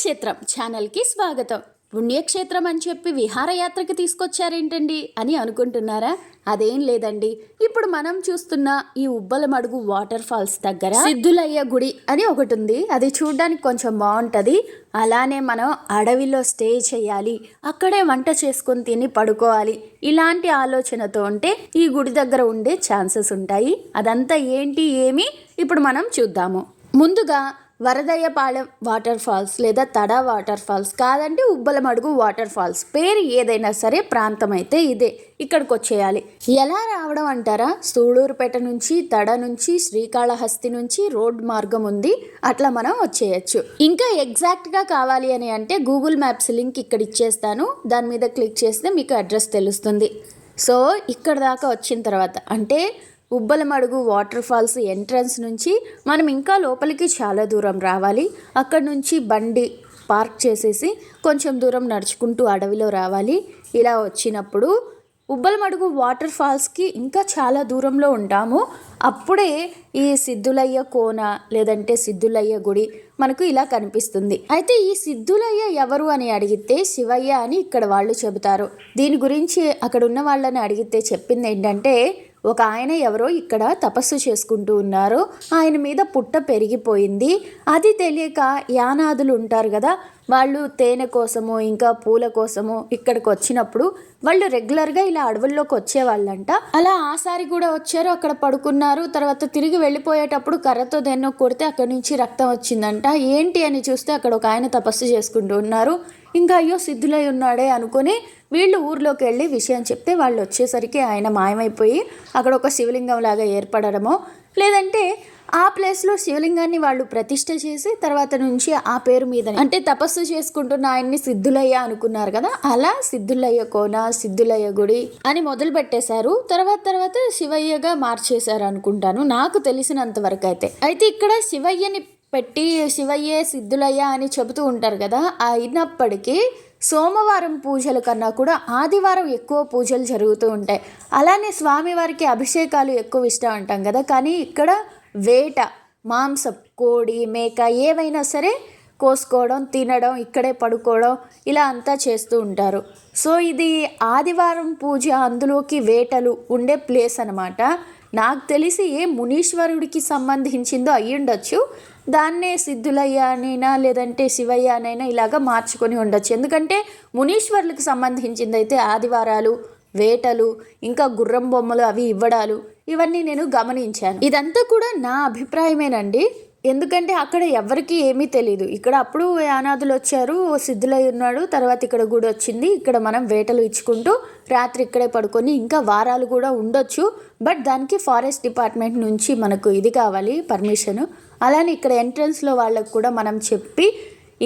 పుణ్యక్షేత్రం ఛానల్కి స్వాగతం. పుణ్యక్షేత్రం అని చెప్పి విహారయాత్రకి తీసుకొచ్చారేంటండి అని అనుకుంటున్నారా? అదేం లేదండి. ఇప్పుడు మనం చూస్తున్న ఈ ఉబ్బలమడుగు వాటర్ ఫాల్స్ దగ్గర సిద్ధులయ్య గుడి అని ఒకటి ఉంది అది చూడడానికి కొంచెం బాగుంటుంది. అలానే మనం అడవిలో స్టే చేయాలి. అక్కడే వంట చేసుకొని తిని పడుకోవాలి. ఇలాంటి ఆలోచనతో ఉంటే ఈ గుడి దగ్గర ఉండే ఛాన్సెస్ ఉంటాయి. అదంతా ఏంటి ఏమి? ఇప్పుడు మనం చూద్దాము. ముందుగా వరదయ్యపాలెం వాటర్ ఫాల్స్ లేదా తడ వాటర్ ఫాల్స్ కాదంటే ఉబ్బలమడుగు వాటర్ ఫాల్స్. పేరు ఏదైనా సరే ప్రాంతం అయితే ఇదే. ఇక్కడికి వచ్చేయాలి ఎలా రావడం అంటారా? సూళూరుపేట నుంచి తడ నుంచి శ్రీకాళహస్తి నుంచి రోడ్ మార్గం ఉంది. అట్లా మనం వచ్చేయచ్చు. ఇంకా ఎగ్జాక్ట్గా కావాలి అని అంటే గూగుల్ మ్యాప్స్ లింక్ ఇక్కడ ఇచ్చేస్తాను దాని మీద క్లిక్ చేస్తే మీకు అడ్రస్ తెలుస్తుంది. సో ఇక్కడ దాకా వచ్చిన తర్వాత అంటే ఉబ్బలమడుగు వాటర్ ఫాల్స్ ఎంట్రన్స్ నుంచి మనం ఇంకా లోపలికి చాలా దూరం రావాలి. అక్కడ నుంచి బండి పార్క్ చేసేసి కొంచెం దూరం నడుచుకుంటూ అడవిలో రావాలి. ఇలా వచ్చినప్పుడు ఉబ్బలమడుగు వాటర్ ఫాల్స్కి ఇంకా చాలా దూరంలో ఉంటాము. అప్పుడే ఈ సిద్ధులయ్య కోన లేదంటే సిద్ధులయ్య గుడి మనకు ఇలా కనిపిస్తుంది. అయితే ఈ సిద్ధులయ్య ఎవరు అని అడిగితే శివయ్య అని ఇక్కడ వాళ్ళు చెబుతారు. దీని గురించి అక్కడ ఉన్న వాళ్ళని అడిగితే చెప్పింది ఏంటంటే ఒక ఆయన ఎవరో ఇక్కడ తపస్సు చేసుకుంటూ ఉన్నారు ఆయన మీద పుట్ట పెరిగిపోయింది. అది తెలియక యానాదులు ఉంటారు కదా వాళ్ళు తేనె కోసము ఇంకా పూల కోసము ఇక్కడికి వచ్చినప్పుడు వాళ్ళు రెగ్యులర్గా ఇలా అడవుల్లోకి వచ్చేవాళ్ళంట. అలా ఆసారి కూడా వచ్చారు అక్కడ పడుకున్నారు. తర్వాత తిరిగి వెళ్ళిపోయేటప్పుడు కర్రతో దేన్నో కొడితే అక్కడి నుంచి రక్తం వచ్చిందంట. ఏంటి అని చూస్తే అక్కడ ఒక ఆయన తపస్సు చేసుకుంటూ ఉన్నారు. ఇంకా అయ్యో సిద్ధులై ఉన్నాడే అనుకుని వీళ్ళు ఊర్లోకి వెళ్ళి విషయం చెప్తే వాళ్ళు వచ్చేసరికి ఆయన మాయమైపోయి అక్కడ ఒక శివలింగం లాగా ఏర్పడడమో లేదంటే ఆ ప్లేస్లో శివలింగాన్ని వాళ్ళు ప్రతిష్ట చేసి తర్వాత నుంచి ఆ పేరు మీద అంటే తపస్సు చేసుకుంటున్న ఆయన్ని సిద్ధులయ్య అనుకున్నారు కదా అలా సిద్ధులయ్య కోన సిద్ధులయ్య గుడి అని మొదలు పెట్టేశారు. తర్వాత తర్వాత శివయ్యగా మార్చేశారు అనుకుంటాను. నాకు తెలిసినంత వరకు అయితే. అయితే ఇక్కడ శివయ్యని పెట్టి శివయ్యే సిద్ధులయ్య అని చెబుతూ ఉంటారు కదా అయినప్పటికీ సోమవారం పూజల కన్నా కూడా ఆదివారం ఎక్కువ పూజలు జరుగుతూ ఉంటాయి. అలానే స్వామివారికి అభిషేకాలు ఎక్కువ ఇష్టం అంటాం కదా కానీ ఇక్కడ వేట మాంసం కోడి మేక ఏవైనా సరే కోసుకోవడం తినడం ఇక్కడే పడుకోవడం ఇలా అంతా చేస్తూ ఉంటారు. సో ఇది ఆదివారం పూజ అందులోకి వేటలు ఉండే ప్లేస్ అనమాట నాకు తెలిసి ఏ మునీశ్వరుడికి సంబంధించిందో అయ్యుండొచ్చు. దాన్నే సిద్ధులయ్య అనైనా లేదంటే శివయ్య అనైనా ఇలాగా మార్చుకొని ఉండొచ్చు. ఎందుకంటే మునీశ్వరులకు సంబంధించింది అయితే ఆదివారాలు వేటలు ఇంకా గుర్రం బొమ్మలు అవి ఇవ్వడాలు ఇవన్నీ నేను గమనించాను. ఇదంతా కూడా నా అభిప్రాయమేనండి. ఎందుకంటే అక్కడ ఎవరికి ఏమీ తెలియదు ఇక్కడ అప్పుడు యానాదులు వచ్చారు ఓ సిద్ధులై ఉన్నాడు తర్వాత ఇక్కడ గుడి వచ్చింది. ఇక్కడ మనం వేటలు ఇచ్చుకుంటూ రాత్రి ఇక్కడే పడుకొని ఇంకా వారాలు కూడా ఉండొచ్చు. బట్ దానికి ఫారెస్ట్ డిపార్ట్మెంట్ నుంచి మనకు ఇది కావాలి పర్మిషన్. అలానే ఇక్కడ ఎంట్రన్స్లో వాళ్ళకు కూడా మనం చెప్పి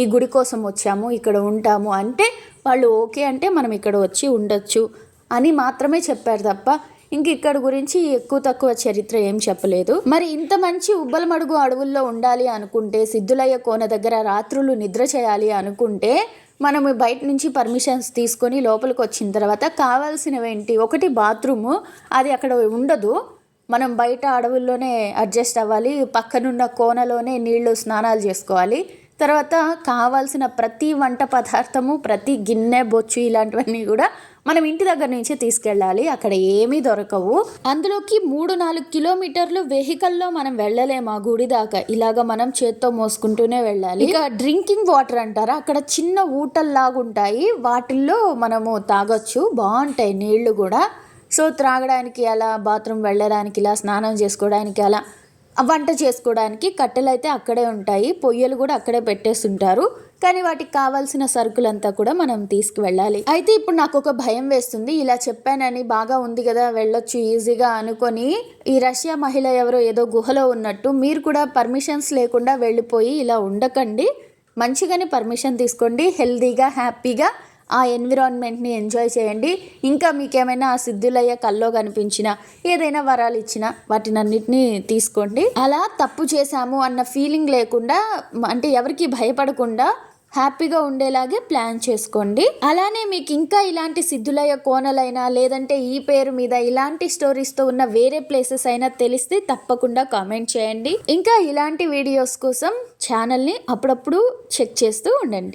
ఈ గుడి కోసం వచ్చాము ఇక్కడ ఉంటాము అంటే వాళ్ళు ఓకే అంటే మనం ఇక్కడ వచ్చి ఉండొచ్చు అని మాత్రమే చెప్పారు తప్ప ఇంక ఇక్కడ గురించి ఎక్కువ తక్కువ చరిత్ర ఏం చెప్పలేదు. మరి ఇంత మంచి ఉబ్బలమడుగు అడవుల్లో ఉండాలి అనుకుంటే సిద్ధులయ్య కోన దగ్గర రాత్రులు నిద్ర చేయాలి అనుకుంటే మనము బయట నుంచి పర్మిషన్స్ తీసుకొని లోపలికి వచ్చిన తర్వాత కావాల్సినవేంటి? ఒకటి బాత్రూము అది అక్కడ ఉండదు. మనం బయట అడవుల్లోనే అడ్జస్ట్ అవ్వాలి పక్కనున్న కోనలోనే నీళ్ళు స్నానాలు చేసుకోవాలి. తర్వాత కావాల్సిన ప్రతి వంట పదార్థము ప్రతి గిన్నె బొచ్చు ఇలాంటివన్నీ కూడా మనం ఇంటి దగ్గర నుంచే తీసుకెళ్ళాలి. అక్కడ ఏమీ దొరకవు. అందులోకి మూడు నాలుగు కిలోమీటర్లు వెహికల్లో మనం వెళ్ళలేము. ఆ గుడి దాకా ఇలాగ మనం చేత్తో మోసుకుంటూనే వెళ్ళాలి. ఇక డ్రింకింగ్ వాటర్ అంటారా? అక్కడ చిన్న ఊటల్లాగుంటాయి. వాటిల్లో మనము తాగొచ్చు. బాగుంటాయి నీళ్ళు కూడా. సో త్రాగడానికి అలా బాత్రూమ్ వెళ్ళడానికి ఇలా స్నానం చేసుకోవడానికి అలా. వంట చేసుకోవడానికి కట్టెలు అయితే అక్కడే ఉంటాయి పొయ్యలు కూడా అక్కడే పెట్టేస్తుంటారు. కానీ వాటికి కావాల్సిన సరుకులంతా కూడా మనం తీసుకువెళ్ళాలి. అయితే ఇప్పుడు నాకు ఒక భయం వేస్తుంది. ఇలా చెప్పానని బాగా ఉంది కదా వెళ్ళొచ్చు ఈజీగా అనుకొని ఈ రష్యా మహిళ ఎవరో ఏదో గుహలో ఉన్నట్టు మీరు కూడా పర్మిషన్స్ లేకుండా వెళ్ళిపోయి ఇలా ఉండకండి. మంచిగానే పర్మిషన్ తీసుకోండి హెల్తీగా హ్యాపీగా ఆ ఎన్విరాన్మెంట్ని ఎంజాయ్ చేయండి. ఇంకా మీకేమైనా ఆ సిద్ధులయ్య కల్లో కనిపించిన ఏదైనా వరాలు ఇచ్చినా వాటినన్నిటినీ తీసుకోండి. అలా తప్పు చేశాము అన్న ఫీలింగ్ లేకుండా అంటే ఎవరికి భయపడకుండా హ్యాపీగా ఉండేలాగే ప్లాన్ చేసుకోండి. అలానే మీకు ఇంకా ఇలాంటి సిద్ధులయ్య కోనలైనా లేదంటే ఈ పేరు మీద ఇలాంటి స్టోరీస్తో ఉన్న వేరే ప్లేసెస్ అయినా తెలిస్తే తప్పకుండా కామెంట్ చేయండి. ఇంకా ఇలాంటి వీడియోస్ కోసం ఛానల్ని అప్పుడప్పుడు చెక్ చేస్తూ ఉండండి.